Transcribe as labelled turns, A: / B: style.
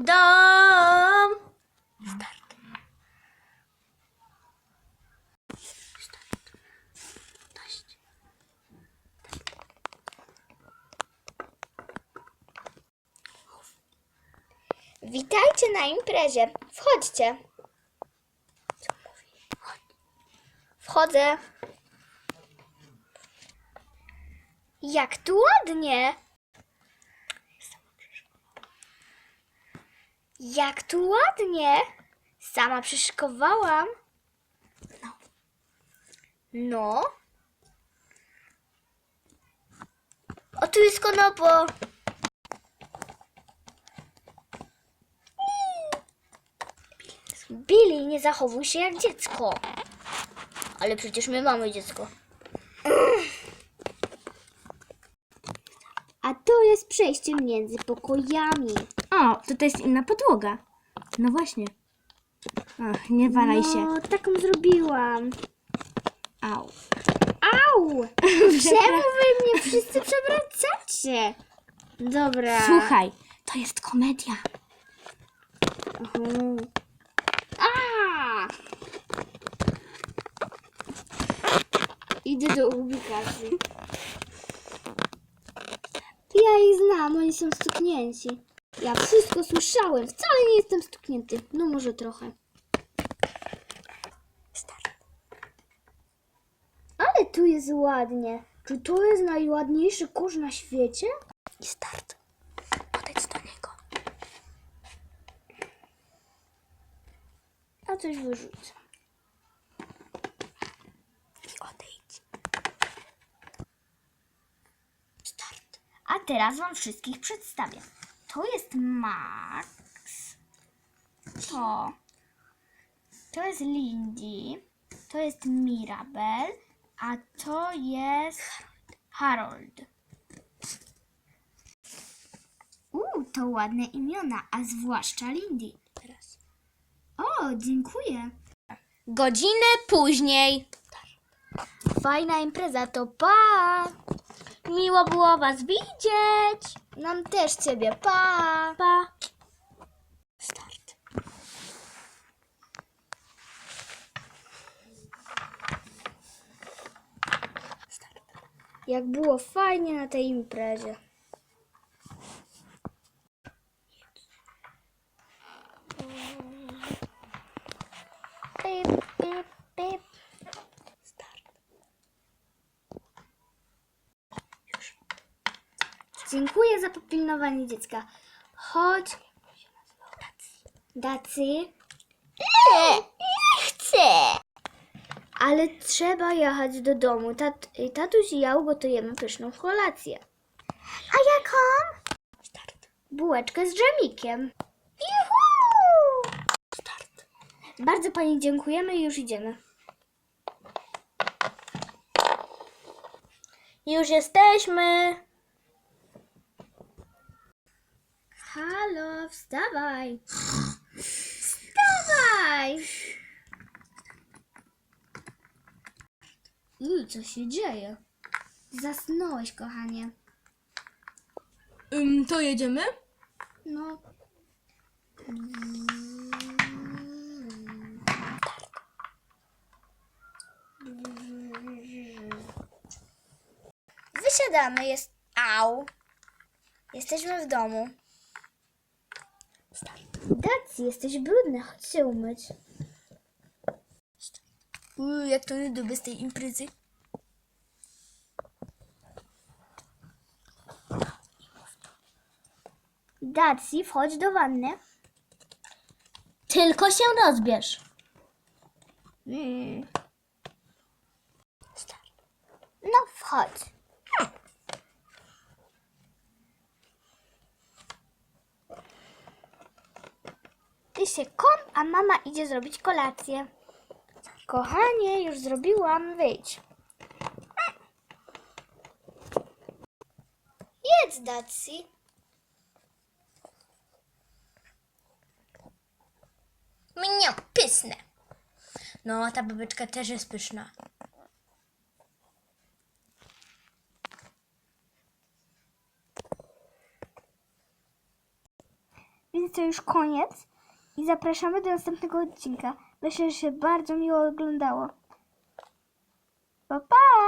A: Dom! Start. Start. Dość.
B: Witajcie na imprezie. Wchodźcie. Wchodzę. Jak tu ładnie. Jak tu ładnie. Sama przyszykowałam.
A: No.
B: No. O, tu jest konopo. Billy, nie zachowuj się jak dziecko. Ale przecież my mamy dziecko. A to jest przejście między pokojami.
A: O, to to jest inna podłoga. No właśnie. Ach, nie walaj się.
B: No, taką zrobiłam.
A: Au.
B: Au! Czemu wy mnie wszyscy przewracacie? Dobra.
A: Słuchaj, to jest komedia.
B: Mhm. A! Idę do ubikacji. Ja ich znam, oni są stuknięci. Ja wszystko słyszałem, wcale nie jestem stuknięty. No może trochę.
A: Start.
B: Ale tu jest ładnie. Czy to jest najładniejszy kurz na świecie?
A: I start. Podejdź do niego.
B: A coś wyrzucę.
A: I odejdź.
B: Start. A teraz Wam wszystkich przedstawię. To jest Max. To. To jest Lindy. To jest Mirabel. A to jest Harold. Uuu, to ładne imiona, a zwłaszcza Lindy.
A: Teraz.
B: O, dziękuję.
A: Godzinę później.
B: Fajna impreza, to pa!
A: Miło było was widzieć.
B: Nam też ciebie, pa!
A: Pa.
B: Jak było fajnie na tej imprezie. Dziękuję za popilnowanie dziecka. Chodź. Dacy. Nie, nie chcę. Ale trzeba jechać do domu. Tat, tatuś i ja ugotujemy pyszną kolację. A jaką?
A: Start.
B: Bułeczkę z dżemikiem. Juhu!
A: Start.
B: Bardzo Pani dziękujemy i już idziemy.
A: Już jesteśmy.
B: Halo, wstawaj. Wstawaj. Uj, co się dzieje? Zasnąłeś, kochanie.
A: Ym, to jedziemy?
B: No. Wysiadamy, jest... Au. Jesteśmy w domu. Dacy, jesteś brudny, chodź się umyć.
A: Uuu, jak to nie lubię z tej imprezy.
B: Dacy, wchodź do wanny.
A: Tylko się rozbierz.
B: Mm. No, wchodź. Ty się kąp, a mama idzie zrobić kolację. Kochanie, już zrobiłam, wyjdź. Jedz, Dacy.
A: Mnie pysnę. No, ta babeczka też jest pyszna.
B: Więc to już koniec i zapraszamy do następnego odcinka. Myślę, że się bardzo miło oglądało. Pa, pa!